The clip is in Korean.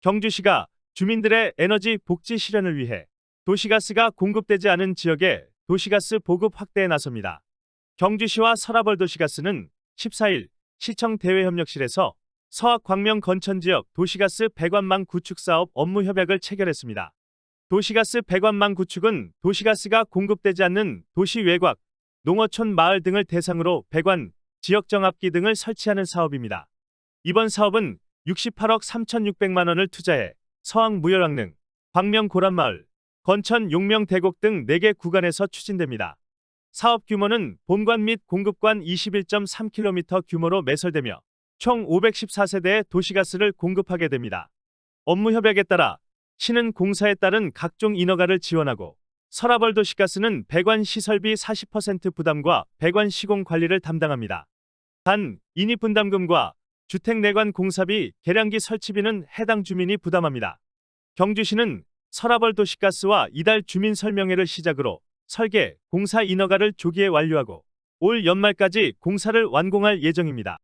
경주시가 주민들의 에너지 복지 실현을 위해 도시가스가 공급되지 않은 지역에 도시가스 보급 확대에 나섭니다. 경주시와 서라벌 도시가스는 14일 시청 대외협력실에서 서학 광명 건천 지역 도시가스 배관망 구축 사업 업무 협약을 체결했습니다. 도시가스 배관망 구축은 도시가스가 공급되지 않는 도시 외곽, 농어촌 마을 등을 대상으로 배관, 지역 정압기 등을 설치하는 사업입니다. 이번 사업은 68억 3,600만 원을 투자해 서항 무열왕릉, 광명 고란마을, 건천 용명 대곡 등 4개 구간에서 추진됩니다. 사업 규모는 본관 및 공급관 21.3km 규모로 매설되며 총 514세대의 도시가스를 공급하게 됩니다. 업무 협약에 따라 시는 공사에 따른 각종 인허가를 지원하고 서라벌 도시가스는 배관 시설비 40% 부담과 배관 시공 관리를 담당합니다. 단, 인입 분담금과 주택 내관 공사비, 계량기 설치비는 해당 주민이 부담합니다. 경주시는 서라벌 도시가스와 이달 주민 설명회를 시작으로 설계, 공사 인허가를 조기에 완료하고 올 연말까지 공사를 완공할 예정입니다.